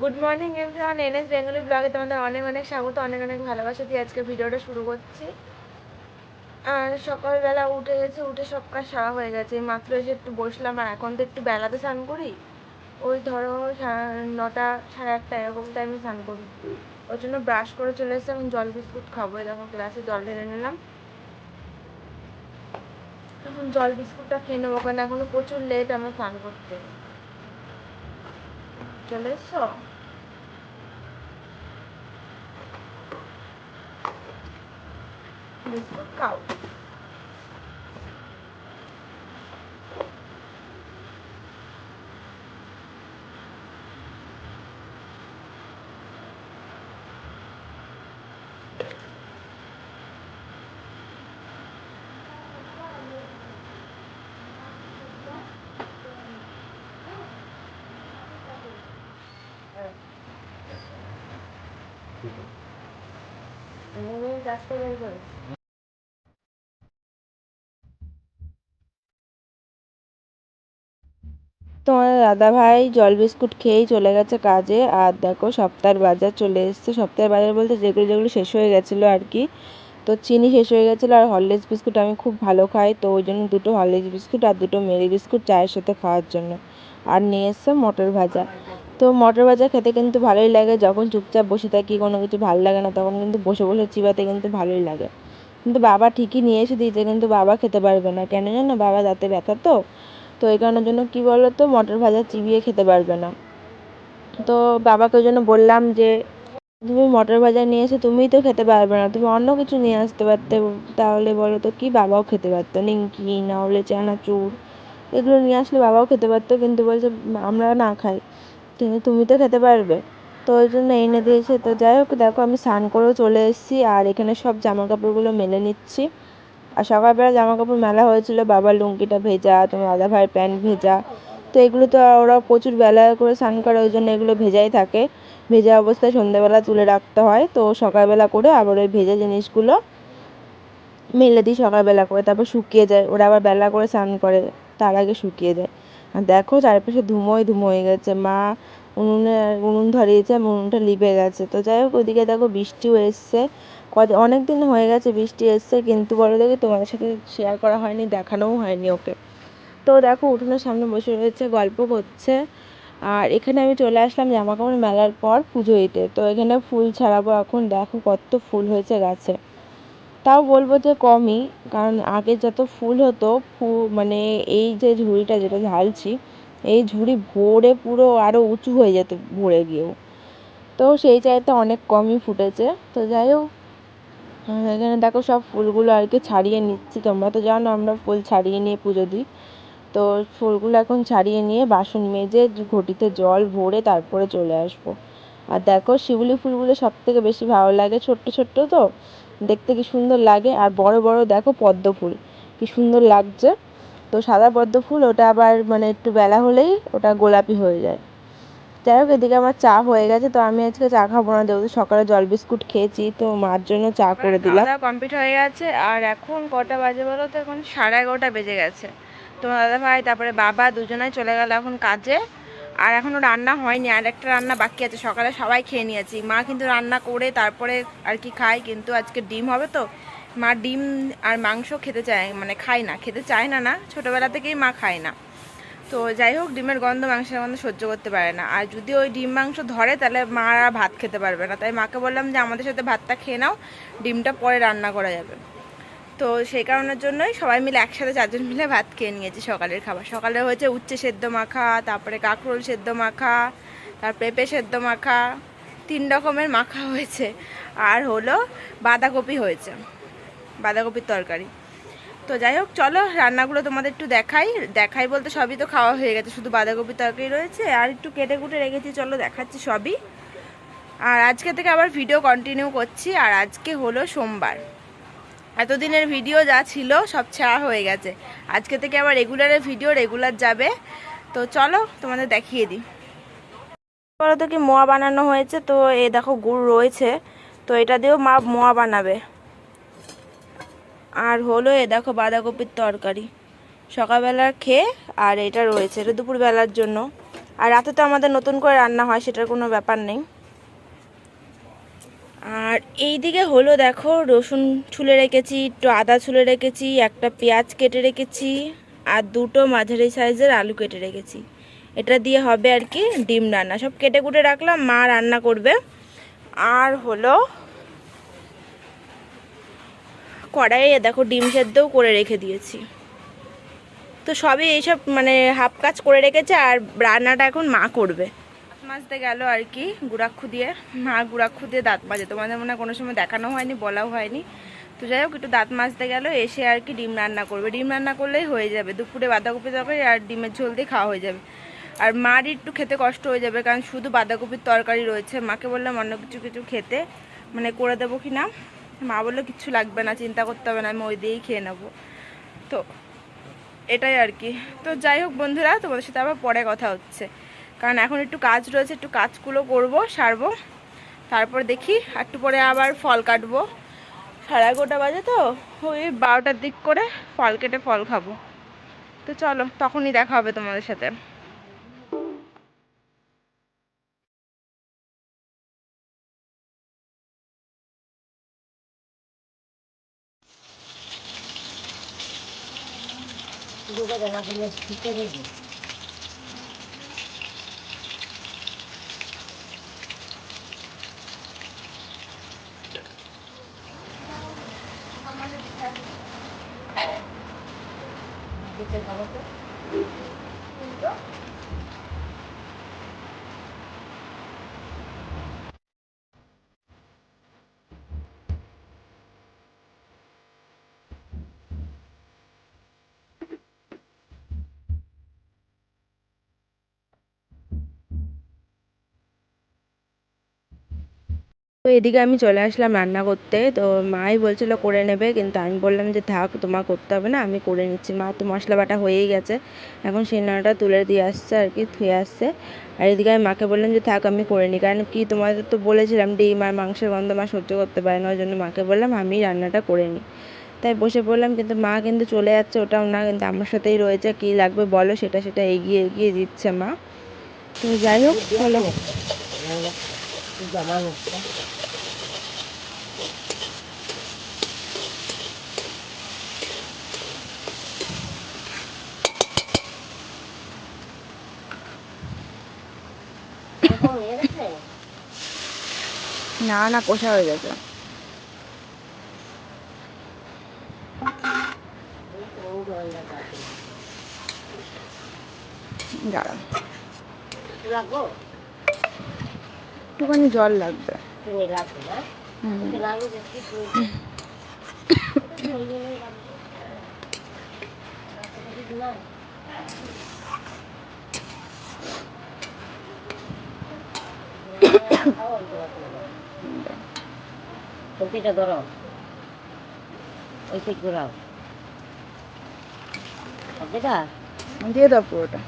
Good morning everyone N S Bengali ব্লগে তোমাদের অনেক অনেক স্বাগত, অনেক অনেক ভালোবাসা দিয়ে আজকে ভিডিওটা শুরু করছি। আর সকালবেলা উঠে গেছে, উঠে সব কাজ সারা হয়ে গেছে। মাত্র এসে একটু বসলাম আর এখন তো একটু বেলাতে স্নান করি। ওই ধরো নটা সাড়ে আটটা এরকম টাইমে স্নান করি। ওই জন্য ব্রাশ করে চলে এসেছি, এখন জল বিস্কুট খাব। দেখো, গ্লাসে জল ঢেলে নিলাম। এখন জল বিস্কুটটা খেয়ে নেব, কারণ এখনও প্রচুর লেট আমার স্নান করতে। চলে এসছো বিস্কুট খাও তোমার দাদা ভাই জল বিস্কুট খেয়েই চলে গেছে কাজে, আর দেখো সপ্তাহের বাজার চলে এসেছে। সপ্তাহের বাজার বলতে যেগুলো যেগুলো শেষ হয়ে গেছিল আর কি। তো চিনি শেষ হয়ে গেছিল আর হরলিক্স বিস্কুট আমি খুব ভালো খাই, তো ওই জন্য দুটো হরলিক্স বিস্কুট আর দুটো মেরি বিস্কুট চায়ের সাথে খাওয়ার জন্য। আর নিয়ে এসছে মটর ভাজা। তো মটর ভাজা খেতে কিন্তু ভালোই লাগে। যখন চুপচাপ বসে থাকি, কোনো কিছু ভালো লাগে না, তখন কিন্তু বসে বসে চিবাতে কিন্তু ভালোই লাগে। কিন্তু বাবা ঠিকই নিয়ে এসে দিয়েছে, কিন্তু বাবা খেতে পারবে না। কেন জানো? বাবা দাঁতে ব্যথা তো। তো এই কারণের জন্য কী বলো তো মটর ভাজা চিবিয়ে খেতে পারবে না। তো বাবাকে ওই জন্য বললাম যে, তুমি মটর ভাজা নিয়ে এসে তুমিই তো খেতে পারবে না। তুমি অন্য কিছু নিয়ে আসতে পারতে। তাহলে বলো তো কি বাবাও খেতে পারতো? নিমকি না হলে চানাচুর, এগুলো নিয়ে আসলে বাবাও খেতে পারতো। কিন্তু বলছে, আমরা না খাই। কিন্তু তুমি তো খেতে পারবে। তো ওই জন্য এনে দিয়েছে। তো যাই হোক, দেখো আমি স্নান করেও চলে এসেছি আর এখানে সব জামা কাপড়গুলো মেলে নিচ্ছি। আর সকালবেলা জামা কাপড় মেলা হয়েছিল, বাবার লুঙ্গিটা ভেজা, তোমার দাদা ভাইয়ের প্যান্ট ভেজা। তো এগুলো তো ওরা প্রচুর বেলা করে স্নান করে, ওই জন্য এগুলো ভেজাই থাকে। ভেজা অবস্থায় সন্ধ্যেবেলা তুলে রাখতে হয়। তো সকালবেলা করে আবার ওই ভেজা জিনিসগুলো মেলে দিই সকালবেলা করে। তারপর শুকিয়ে যায়। ওরা আবার বেলা করে স্নান করে, তার আগে শুকিয়ে যায়। দেখো চারপাশে ধুমোয় ধুমো হয়ে গেছে, মা উনুনে, উনুন ধরিয়েছে উনুনটা লিভে গেছে। তো যাই হোক ওইদিকে দেখো বৃষ্টিও এসছে। কত অনেক দিন হয়ে গেছে বৃষ্টি এসছে, কিন্তু বলো দেখি তোমাদের সাথে শেয়ার করা হয়নি, দেখানোও হয়নি ওকে। তো দেখো উঠোনের সামনে বসে রয়েছে, গল্প করছে। আর এখানে আমি চলে আসলাম জামা কাপড় মেলার পর পুজো দিতে। তো এখানে ফুল ছাড়াবো এখন, দেখো কত ফুল হয়েছে গাছে। তাও বলব যে কমই, কারণ আগে যত ফুল হতো, ফু মানে এই যে ঝুড়িটা যেটা ঢালছি এই ঝুড়ি ভরে পুরো আরও উঁচু হয়ে যেত ভরে গিয়েও। তো সেই চাইতে অনেক কমই ফুটেছে। তো যাই হোক এখানে দেখো সব ফুলগুলো আর কি ছাড়িয়ে নিচ্ছি। তোমরা তো জানো আমরা ফুল ছাড়িয়ে নিয়ে পুজো দিই। তো ফুলগুলো এখন ছাড়িয়ে নিয়ে বাসন মেজে ঘটিতে জল ভরে তারপরে চলে আসব। আর দেখো শিউলি ফুলগুলো সব থেকে বেশি ভালো লাগে ছোট্ট ছোট্ট তো দেখতে কি সুন্দর লাগে। আর বড় বড় দেখো পদ্ম ফুল কি সুন্দর লাগছে। তো সাদা পদ্ম ফুল ওটা আবার মানে একটু বেলা হলেই ওটা গোলাপি হয়ে যায়। যাই হোক এদিকে আমার চা হয়ে গেছে তো আমি আজকে চা খাব না যেহেতু সকালে জল বিস্কুট খেয়েছি তো মার জন্য চা করে দিলাম। কমপ্লিট হয়ে গেছে আর এখন কটা বাজে বলো তো? এখন সাড়ে এগারোটা বেজে গেছে। তোমার দাদা ভাই তারপরে বাবা দুজনাই চলে গেল এখন কাজে। আর এখনও রান্না হয়নি, আর একটা রান্না বাকি আছে, সকালে সবাই খেয়ে নিয়েছি। মা কিন্তু রান্না করে তারপরে আর কি খায়, কিন্তু আজকে ডিম হবে তো। মা ডিম আর মাংস খেতে চায় মানে খায় না, খেতে চায় না না, ছোটোবেলা থেকেই মা খায় না। তো যাই হোক, ডিমের গন্ধ, মাংসের গন্ধ সহ্য করতে পারে না। আর যদি ওই ডিম মাংস ধরে, তাহলে মা আর ভাত খেতে পারবে না। তাই মাকে বললাম যে, আমাদের সাথে ভাতটা খেয়ে নাও, ডিমটা পরে রান্না করা যাবে। তো সেই কারণের জন্যই সবাই মিলে একসাথে চারজন মিলে ভাত খেয়ে নিয়েছি সকালের খাবার। সকালে হয়েছে উচ্ছে সেদ্ধ মাখা, তারপরে কাঁকরোল সেদ্ধ মাখা তার পেঁপে সেদ্ধ মাখা, তিন রকমের মাখা হয়েছে। আর হলো বাঁধাকপি হয়েছে, বাঁধাকপির তরকারি। তো যাই হোক, চলো রান্নাগুলো তোমাদের একটু দেখাই। দেখাই বলতে সবই তো খাওয়া হয়ে গেছে, শুধু বাঁধাকপির তরকারি রয়েছে। আর একটু কেটে কুটে রেখেছি, চলো দেখাচ্ছি সবই। আর আজকে থেকে আবার ভিডিও কন্টিনিউ করছি। আর আজকে হলো সোমবার। এতদিনের ভিডিও যা ছিল সব ছাড়া হয়ে গেছে। আজকে থেকে আবার রেগুলারের ভিডিও রেগুলার যাবে। তো চলো তোমাদের দেখিয়ে দিই। বলো তো কি মোয়া বানানো হয়েছে? তো এ দেখো গুড় রয়েছে। তো এটা দিয়েও মা মোয়া বানাবে। আর হলো এ দেখো বাঁধাকপির তরকারি। সকালবেলার খেয়ে আর এটা রয়েছে। এটা দুপুরবেলার জন্য। আর রাতে তো আমাদের নতুন করে রান্না হয়, সেটার কোনো ব্যাপার নেই। আর এই দিকে হলো দেখো, রসুন ছুলে রেখেছি, একটু আদা ছুলে রেখেছি, একটা পেঁয়াজ কেটে রেখেছি, আর দুটো মাঝারি সাইজের আলু কেটে রেখেছি। এটা দিয়ে হবে আর কি ডিম রান্না। সব কেটে কুটে রাখলাম, মা রান্না করবে। আর হলো কড়াইয়ে দেখো ডিম সেদ্ধও করে রেখে দিয়েছি। তো সবই এইসব মানে হাফ কাজ করে রেখেছে, আর রান্নাটা এখন মা করবে। মাজতে গেল আর কি, গুড়াক্ষু দিয়ে। মা গুড়াক্ষু দিয়ে দাঁত মাজে। তোমাদের মনে কোনো সময় দেখানো হয়নি, বলাও হয়নি। তো যাই হোক, একটু দাঁত মাজতে গেল, এসে আর কি ডিম রান্না করবে। ডিম রান্না করলেই হয়ে যাবে। দুপুরে বাঁধাকপি তরকারি আর ডিমের ঝোল দিয়ে খাওয়া হয়ে যাবে। আর মারই একটু খেতে কষ্ট হয়ে যাবে, কারণ শুধু বাঁধাকপির তরকারি রয়েছে। মাকে বললাম অন্য কিছু কিছু খেতে মানে করে দেবো কি না? মা বলল কিচ্ছু লাগবে না, চিন্তা করতে হবে না, আমি ওই দিয়েই খেয়ে নেব। তো এটাই আর কি। তো যাই হোক বন্ধুরা, তোমাদের সাথে আবার পরে কথা হচ্ছে। কারণ এখন একটু কাজ রয়েছে, একটু কাজগুলো করব, সারবো। তারপর দেখি, একটু পরে আবার ফল কাটবো। সাড়ে এগারোটা বাজে তো, ওই বারোটার দিক করে ফল কেটে ফল খাব। তো চলো, তখনই দেখা হবে তোমাদের সাথে। 밑에 가봤어? 이거? তো এদিকে আমি চলে আসলাম রান্না করতে। তো মাই বলছিল করে নেবে, কিন্তু আমি বললাম যে, থাক, তোমার করতে হবে না, আমি করে নিচ্ছি। মা, তো মশলা বাটা হয়েই গেছে। এখন সিন্নাটা তুলে দিয়ে আসছে আর কি, ধুয়ে আসছে। আর এদিকে আমি মাকে বললাম যে, থাক, আমি করে নিই কারণ কি, তোমাদের তো বলেছিলাম, ডিম আর মাংসের গন্ধ মা সহ্য করতে পারে না, ওই জন্য মাকে বললাম আমি রান্নাটা করে নিই তাই বসে পড়লাম, কিন্তু মা কিন্তু চলে যাচ্ছে, ওটাও না, কিন্তু আমার সাথেই রয়েছে। কী লাগবে বলো, সেটা সেটা এগিয়ে এগিয়ে দিচ্ছে মা। তো যাই হোক, চলো। না না কষা হয়ে গেছে? দাঁড়ান একটুখানি জল লাগবে। ধরো। ওই ঘোরাও সবজিটা দিয়ে দাও পুরোটা।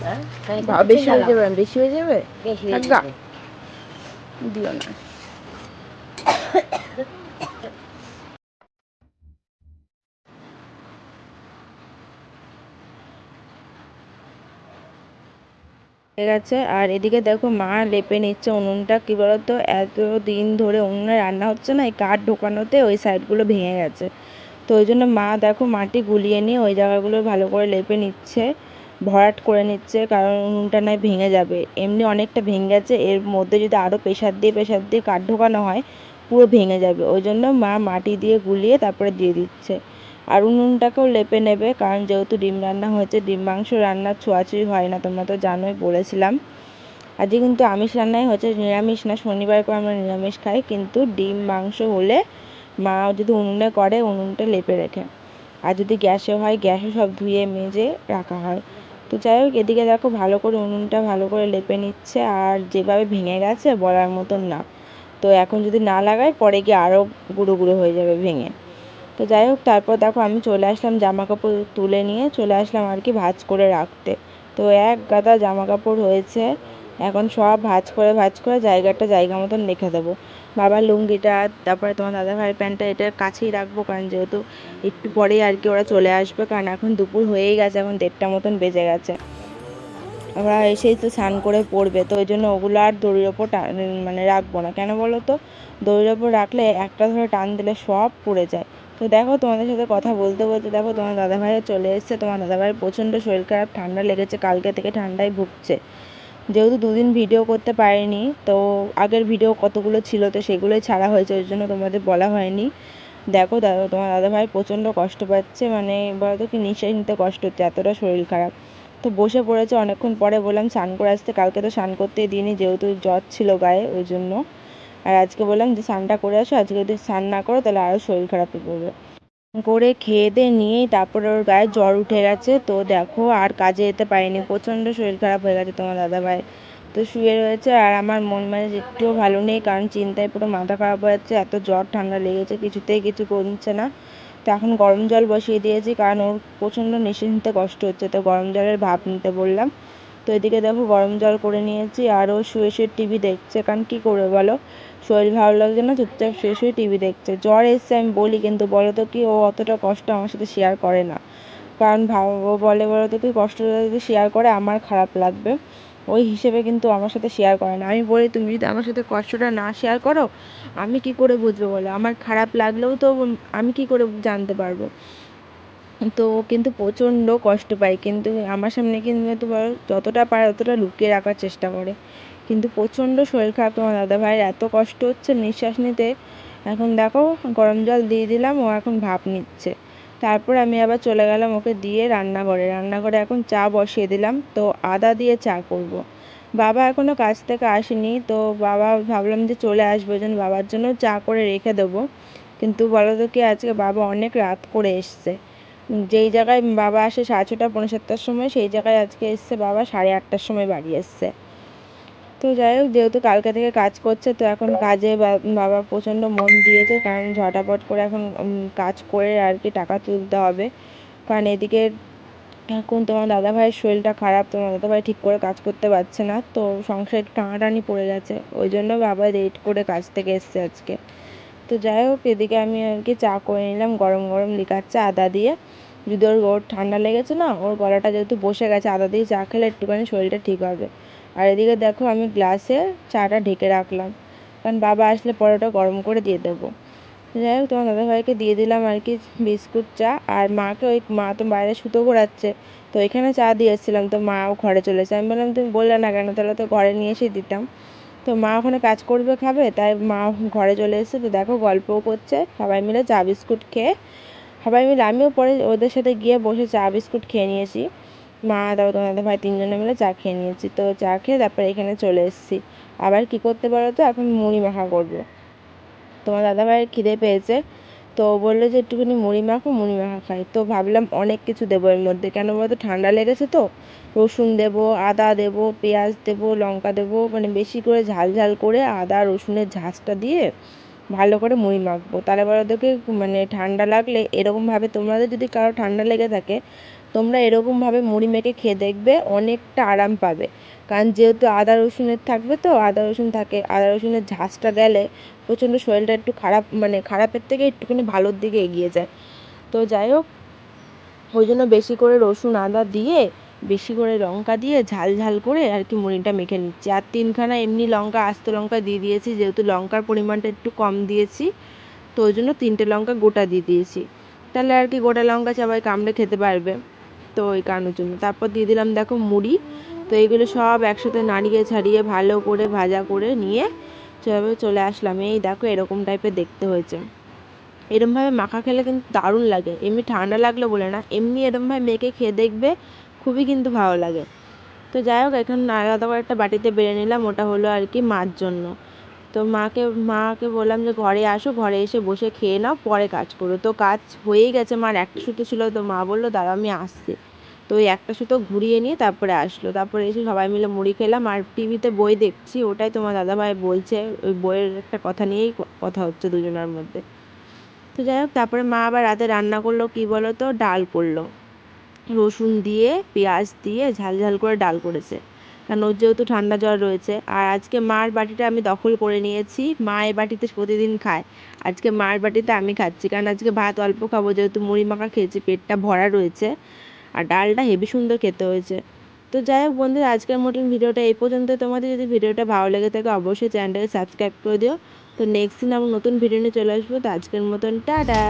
হ্যাঁ? বেশি হয়ে যাবে বেশি হয়ে যাবে? বেশি হয়ে যাবে। দিও না। হয়ে গেছে। আর এদিকে দেখো মা লেপে নিচ্ছে উনুনটা। কি বলতো? এত দিন ধরে উনুনে রান্না হচ্ছে না, এই কাঠ ঢোকানোতে ওই সাইডগুলো ভেঙে গেছে। তো ওই জন্য মা দেখো মাটি গুলিয়ে নিয়ে ওই জায়গাগুলো ভালো করে লেপে নিচ্ছে। ভরাট করে নিচ্ছে, কারণ উনুনটা নয়, ভেঙে যাবে। এমনি অনেকটা ভেঙে গেছে এর মধ্যে যদি আরও প্রেশার দিয়ে প্রেশার দিয়ে কাঠ ঢোকানো হয়, পুরো ভেঙে যাবে। ওই জন্য মা মাটি দিয়ে গুলিয়ে তারপরে দিয়ে দিচ্ছে। আর উনুনটাকেও লেপে নেবে, কারণ যেহেতু ডিম রান্না হয়েছে, ডিম মাংস রান্নার ছোঁয়াছুঁয়ি হয় না, তোমরা তো জানোই, বলেছিলাম। আজকে কিন্তু আমিষ রান্নাই হয়েছে, নিরামিষ না শনিবার করে আমরা নিরামিষ খাই, কিন্তু ডিম মাংস হলে মা যদি উনুনে করে, উনুনটা লেপে রেখে। আর যদি গ্যাসে হয়, গ্যাসে সব ধুয়ে মেজে রাখা হয়। তো যাই হোক, এদিকে দেখো ভালো করে উনুনটা ভালো করে লেপে নিচ্ছে আর যেভাবে ভেঙে গেছে বলার মতন না। তো এখন যদি না লাগাই, পরে গিয়ে আরও গুঁড়ো গুঁড়ো হয়ে যাবে ভেঙে। তো যাই হোক, তারপর দেখো আমি চলে আসলাম জামা কাপড় তুলে নিয়ে, চলে আসলাম আর কি ভাঁজ করে রাখতে। তো এক গাদা জামা কাপড় হয়েছে, এখন সব ভাঁজ করে ভাঁজ করে জায়গাটা জায়গা মতন রেখে দেবো। বাবার লুঙ্গিটা, তারপরে তোমার দাদা ভাইয়ের প্যান্টটা এটার কাছেই রাখব, কারণ যেহেতু একটু পরেই আর কি ওরা চলে আসবে, কারণ এখন দুপুর হয়েই গেছে, এখন দেড়টা মতন বেজে গেছে। ওরা এসেই তো স্নান করে পড়বে, তো ওই জন্য ওগুলো আর দড়ির ওপর মানে রাখব না। কেন বলো তো? দড়ির ওপর রাখলে একটা ধরে টান দিলে সব পড়ে যায়। তো দেখো তোমাদের সাথে কথা বলতে বলতে দেখো তোমার দাদাভাইও চলে এসেছে, তোমার দাদাভাইয়ের প্রচণ্ড শরীর খারাপ, ঠান্ডা লেগেছে, কালকে থেকে ঠান্ডায় ভুগছে। যেহেতু দুদিন ভিডিও করতে পারিনি, তো আগের ভিডিও কতগুলো ছিল তো সেগুলোই ছাড়া হয়েছে, ওই জন্য তোমাদের বলা হয়নি। দেখো দাদা তোমার দাদাভাই প্রচণ্ড কষ্ট পাচ্ছে মানে বলতো কি, নিঃশ্বাস নিতে কষ্ট হচ্ছে, এতটা শরীর খারাপ। তো বসে পড়েছে, অনেকক্ষণ পরে বললাম, স্নান করে আসতে, কালকে তো স্নান করতে দিইনি, যেহেতু জ্বর ছিল গায়ে, ওই জন্য। আর আজকে বললাম যে, স্নানটা করে আসো, আজকে যদি স্নান না করো, তাহলে আরও শরীর খারাপ হয়ে পড়বে করে খেয়ে দিয়ে নিয়েই তারপরে ওর গায়ে জ্বর উঠে গেছে। তো দেখো আর কাজে যেতে পারিনি। প্রচণ্ড শরীর খারাপ হয়ে গেছে তোমার দাদাভাই তো শুয়ে রয়েছে আর আমার মন মেজাজ একটুও ভালো নেই, কারণ চিন্তায় পুরো মাথা খারাপ হয়ে যাচ্ছে। এত জ্বর, ঠান্ডা লেগেছে, কিছুতেই কিছু কমছে না। তো এখন গরম জল বসিয়ে দিয়েছি, কারণ ওর প্রচণ্ড নিঃশ্বাস নিতে কষ্ট হচ্ছে। তো গরম জলের ভাপ নিতে বললাম। তো এদিকে দেখো গরম জল করে নিয়েছি, আর ও শুয়ে শুয়ে টিভি দেখছে। কারণ কী করবে বলো? শরীর ভালো লাগছে না, চুপচাপ শুয়ে শুয়ে টিভি দেখছে। জ্বর এসছে আমি বলি, কিন্তু বলো তো কি, ও অতটা কষ্ট আমার সাথে শেয়ার করে না। কারণ ও বলে বলো তো কি, কষ্টটা যদি শেয়ার করে, আমার খারাপ লাগবে। ওই হিসেবে কিন্তু আমার সাথে শেয়ার করে না। আমি বলি, তুমি যদি আমার সাথে কষ্টটা না শেয়ার করো, আমি কি করে বুঝব বলো? আমার খারাপ লাগলেও তো আমি কি করে জানতে পারব? তো কিন্তু প্রচণ্ড কষ্ট পায় কিন্তু আমার সামনে কিন্তু যতটা পারে ততটা লুকিয়ে রাখার চেষ্টা করে। কিন্তু প্রচণ্ড শরীর খারাপ তোমার দাদাভাইয়ের। এত কষ্ট হচ্ছে নিঃশ্বাস নিতে। এখন দেখো, গরম জল দিয়ে দিলাম, ও এখন ভাপ নিচ্ছে। তারপর আমি আবার চলে গেলাম ওকে দিয়ে রান্নাঘরে। রান্নাঘরে এখন চা বসিয়ে দিলাম, তো আদা দিয়ে চা করব। বাবা এখনও কাজ থেকে আসেনি, তো বাবা ভাবলাম যে চলে আসবে, ওই জন্য বাবার জন্য চা করে রেখে দেবো। কিন্তু বলো তো কি, আজকে বাবা অনেক রাত করে এসছে। যেই জায়গায় বাবা আসে সাড়ে ছটা পৌনে সাতটার সময়, সেই জায়গায় আজকে এসছে বাবা, সাড়ে আটটার সময় বাড়ি এসছে। তো যাই হোক, যেহেতু কালকে থেকে কাজ করছে, তো এখন কাজে বাবা প্রচণ্ড মন দিয়েছে, কারণ ঝটাপট করে এখন কাজ করে আর কি টাকা তুলতে হবে। কারণ এদিকে এখন তোমার দাদাভাইয়ের শরীরটা খারাপ, তোমার দাদাভাই ঠিক করে কাজ করতে পারছে না, তো সংসারে টানাটানি পড়ে গেছে। ওই জন্য বাবা লেট করে কাজ থেকে এসছে আজকে। তো যাই হোক, এদিকে আমি আর কি চা করে নিলাম, গরম গরম লিকার চা, আদা দিয়ে। যদি ওর ওর ঠান্ডা লেগেছে না, ওর গলাটা যেহেতু বসে গেছে, আদা দিয়ে চা খেলে একটুখানি শরীরটা ঠিক হবে। আর এদিকে দেখো আমি গ্লাসে চাটা ঢেকে রাখলাম, কারণ বাবা আসলে পরে ওটা গরম করে দিয়ে দেবো। যাই হোক, তোমার দাদাভাইকে দিয়ে দিলাম আর কি বিস্কুট, চা, আর মাকে ওই মা তো বাইরে সুতো ঘোরাচ্ছে, তো এখানে চা দিয়ে এসেছিলাম তো মাও ঘরে চলে এসেছে। আমি বললাম, তুমি বললে না কেন? তাহলে তো ঘরে নিয়ে এসে দিতাম। তো মা ওখানে কাজ করবে খাবে, তাই মা ঘরে চলে এসেছে। তো দেখো গল্পও করছে, সবাই মিলে চা বিস্কুট খেয়ে। সবাই মিলে আমিও পরে ওদের সাথে গিয়ে বসে চা বিস্কুট খেয়ে নিয়েছি। মা, তারপর তোমাদের ভাই তিনজনে মিলে চা খেয়ে নিয়েছি। তো চা খেয়ে তারপরে এখানে চলে এসেছি। আবার কী করতে পারো তো? এখন মুড়ি মাখা করব। তোমার দাদাভাইয়ের খিদে পেয়েছে। তো বলল যে একটুখানি মুড়ি মাখো, মুড়ি মাখা খাই। তো ভাবলাম অনেক কিছু দেবো এর মধ্যে। কেন বলতো? ঠান্ডা লেগেছে তো। রসুন দেবো, আদা দেবো, পেঁয়াজ দেবো, লঙ্কা দেবো মানে বেশি করে ঝাল ঝাল করে আদা, রসুনের ঝাঁজটা দিয়ে ভালো করে মুড়ি মাখবো। তাহলে বলো দেখে মানে ঠান্ডা লাগলে এরকমভাবে তোমাদের যদি কারও ঠান্ডা লেগে থাকে তোমরা এরকমভাবে মুড়ি মেখে খেয়ে দেখবে, অনেকটা আরাম পাবে। কারণ যেহেতু আদা রসুনের থাকবে তো, আদা রসুন থাকে, আদা রসুনের ঝাঁজটা গেলে প্রচণ্ড শরীরটা একটু খারাপ মানে খারাপের থেকে একটুখানি ভালোর দিকে এগিয়ে যায়। তো যাই হোক, ওই জন্য বেশি করে রসুন, আদা দিয়ে, বেশি করে লঙ্কা দিয়ে ঝাল ঝাল করে আর কি মুড়িটা মেখে নিচ্ছি। আর তিনখানা এমনি লঙ্কা, আস্ত লঙ্কা দিয়ে দিয়েছি, যেহেতু লঙ্কার পরিমাণটা একটু কম দিয়েছি, তো ওই জন্য তিনটে লঙ্কা গোটা দিয়ে দিয়েছি। তাহলে আর কি গোটা লঙ্কা সবাই কামড়ে খেতে পারবে। তো ওই কারণের জন্য। তারপর দিয়ে দিলাম দেখো মুড়ি। তো এইগুলো সব একসাথে নাড়িয়ে ছাড়িয়ে ভালো করে ভাজা করে নিয়ে সেভাবে চলে আসলাম। এই দেখো এরকম টাইপের দেখতে হয়েছে। এরমভাবে মাখা খেলে কিন্তু দারুণ লাগে। এমনি ঠান্ডা লাগল বলে না, এমনি এরমভাবে মেখে খেয়ে দেখবে খুবই কিন্তু ভালো লাগে। তো যাই হোক, এখন আলাদা করে একটা বাটিতে বেড়ে নিলাম, ওটা হলো আর কি মার জন্য। তো মাকে মাকে বললাম যে ঘরে আসো, ঘরে এসে বসে খেয়ে নাও, পরে কাজ করো। তো কাজ হয়েই গেছে, মার একটা সুতো ছিল, তো মা বলল দাঁড়া আমি আসছি। তো ওই একটা সুতো ঘুরিয়ে নিয়ে তারপরে আসলো। তারপরে এসে সবাই মিলে মুড়ি খেলাম, আর টিভিতে বই দেখছি, ওটাই তোমার দাদাভাই বলছে। ওই বইয়ের একটা কথা নিয়েই কথা হচ্ছে দুজনের মধ্যে। তো যাই হোক, তারপরে মা আবার রাতে রান্না করল, কী বলো তো ডাল করল। রসুন দিয়ে, পেঁয়াজ দিয়ে ঝাল ঝাল করে ডাল করেছে। কারণ ওর যেহেতু ঠান্ডা জ্বর রয়েছে। আর আজকে মার বাটিটা আমি দখল করে নিয়েছি। মা এ বাটিতে প্রতিদিন খায়। আজকে মার বাটিতে আমি খাচ্ছি। কারণ আজকে ভাত অল্প খাব, যেহেতু মুড়ি মাখা খেয়েছি, পেটটা ভরা রয়েছে। আর ডালটা হেবি সুন্দর খেতে হয়েছে। তো তো যাই হোক বন্ধুরা, আজকের মতন ভিডিওটা এই পর্যন্ত। তোমাদের যদি ভিডিওটা ভালো লেগে থাকে, অবশ্যই চ্যানেলটাকে সাবস্ক্রাইব করে দিও। তো নেক্সট দিন আমরা নতুন ভিডিও নিয়ে চলে আসব। তো আজকের মতন, টাটা!